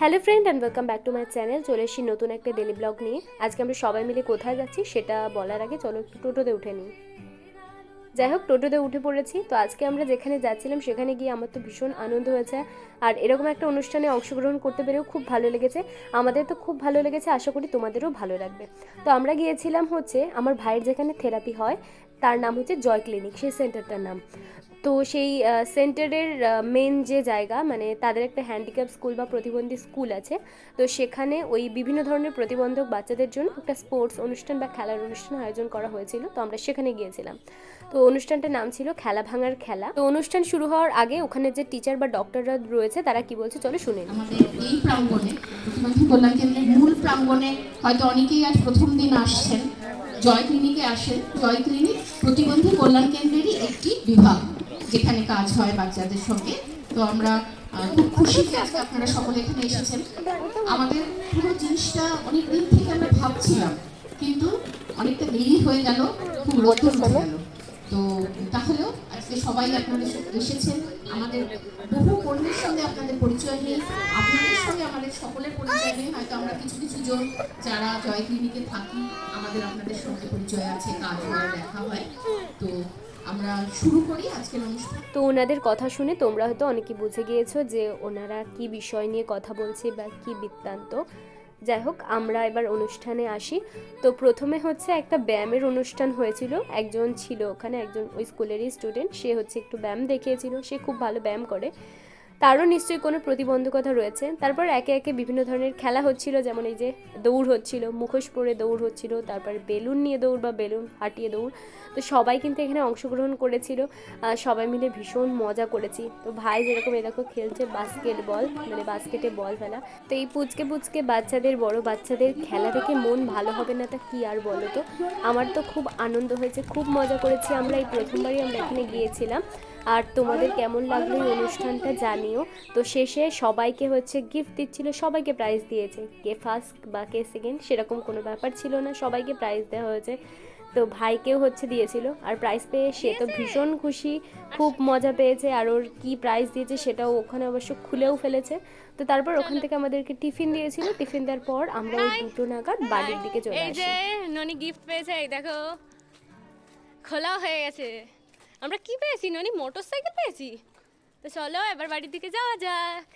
Hello friend and welcome back to my channel চলে এসেছি নতুন একটা ডেলি ব্লগ নিয়ে। আজকে আমরা সবাই মিলে কোথায় যাচ্ছি সেটা বলার আগে চলো একটু টোটোতে উঠে নিই। যাই হোক, টোটোতে উঠে পড়েছি। তো আজকে আমরা যেখানে যাচ্ছিলাম সেখানে গিয়ে আমার তো ভীষণ আনন্দ হয়েছে। আর এরকম একটা অনুষ্ঠানে অংশগ্রহণ করতে পেরেও খুব ভালো লেগেছে। আমাদের তো খুব ভালো লেগেছে, আশা করি তোমাদেরও ভালো লাগবে। তো আমরা গিয়েছিলাম হচ্ছে আমার ভাইয়ের যেখানে থেরাপি হয়, তার নাম হচ্ছে জয় ক্লিনিক সেই সেন্টারটার নাম। তো সেই সেন্টারের মেন যে জায়গা মানে তাদের একটা হ্যান্ডিক্যাপ স্কুল বা প্রতিবন্ধী স্কুল আছে, তো সেখানে ওই বিভিন্ন ধরনের প্রতিবন্ধক বাচ্চাদের জন্য একটা স্পোর্টস অনুষ্ঠান বা খেলার অনুষ্ঠান আয়োজন করা হয়েছিল, তো আমরা সেখানে গিয়েছিলাম। তো অনুষ্ঠানটার নাম ছিল খেলা ভাঙার খেলা। তো অনুষ্ঠান শুরু হওয়ার আগে ওখানে যে টিচার বা ডক্টররা রয়েছে, তারা কি বলছে? চলো শুনে এই প্রাঙ্গণে মূল প্রাঙ্গণে হয়তো অনেকেই আজ প্রথম দিন আসছেন। জয় ক্লিনিকে আসেন। জয় ক্লিনিক প্রতিবন্ধী কল্যাণ কেন্দ্রেরই একটি বিভাগ। যেখানে কাজ হয় বাচ্চাদের সঙ্গে। তো আমরা খুব খুশি যে আজকে আপনারা সকলে এখানে এসেছেন। আমাদের পুরো জিনিসটা অনেক দিন থেকে আমরা ভাবছিলাম, কিন্তু অনেকটা দেরি হয়ে গেল, খুব রোদ্দুর হয়ে গেল। তো তাহলেও আজকে সবাই আপনারা এসেছেন। আমাদের বহু কর্মীর সঙ্গে আপনাদের পরিচয় নেই আপনাদের সঙ্গে আমাদের সকলের পরিচয় নেই হয়তো আমরা কিছু কিছু জন যারা জয় ক্লিনিকে থাকি, আমাদের আপনাদের সঙ্গে পরিচয় আছে, কাজ হয়, দেখা হয়। তো আমরা শুরু করি তো ওনাদের কথা শুনে তোমরা হয়তো অনেকে বুঝে গিয়েছো যে ওনারা কি বিষয় নিয়ে কথা বলছে বা কি বৃত্তান্ত। যাই হোক, আমরা এবার অনুষ্ঠানে আসি। তো প্রথমে হচ্ছে একটা ব্যায়ামের অনুষ্ঠান হয়েছিল। একজন ছিল ওখানে, একজন ওই স্কুলেরই স্টুডেন্ট সে হচ্ছে একটু ব্যায়াম দেখিয়েছিল। সে খুব ভালো ব্যায়াম করে। তারও নিশ্চয়ই কোনো প্রতিবন্ধকতা রয়েছে। তারপর একে একে বিভিন্ন ধরনের খেলা হচ্ছিল, যেমন এই যে দৌড় হচ্ছিল, মুখোশ পরে দৌড় হচ্ছিল, তারপর বেলুন নিয়ে দৌড় বা বেলুন হাঁটিয়ে দৌড়। তো সবাই কিন্তু এখানে অংশগ্রহণ করেছিল। সবাই মিলে ভীষণ মজা করেছি। তো ভাই যেরকম এরকম খেলছে বাস্কেট বল মানে বাস্কেটে বল ফেলা। তো এই পুচকে পুচকে বাচ্চাদের, বড় বাচ্চাদের খেলা থেকে মন ভালো হবে না তা কি আর বলো তো? আমার তো খুব আনন্দ হয়েছে, খুব মজা করেছি। আমরা এই প্রথমবারই আমরা এখানে গিয়েছিলাম। আর তোমাদের কেমন লাগল এই অনুষ্ঠানটা জানিও। তো শেষে সবাইকে হচ্ছে গিফট দিচ্ছিল সবাইকে প্রাইজ দিয়েছে। কে ফার্স্ট বা কে সেকেন্ড সেরকম কোনো ব্যাপার ছিল না সবাইকে প্রাইজ দেওয়া হয়েছে। তো ভাইকেও হচ্ছে দিয়েছিল আর প্রাইজ পেয়ে সে তো ভীষণ খুশি খুব মজা পেয়েছে। আর ওর কি প্রাইজ দিয়েছে সেটাও ওখানে অবশ্য খুলেও ফেলেছে। তো তারপর ওখান থেকে আমাদেরকে টিফিন দিয়েছিল। টিফিন দেওয়ার পর আমরা ওই দুটো নাগাদ বাড়ির দিকে চলে এই আসি। যে ননি গিফট পেয়েছে এই দেখো। খোলা হয়ে গেছে। আমরা কি পেয়েছি ননি? মোটর সাইকেল পেয়েছি? তো চলো এবার বাড়ির দিকে যাওয়া যাক।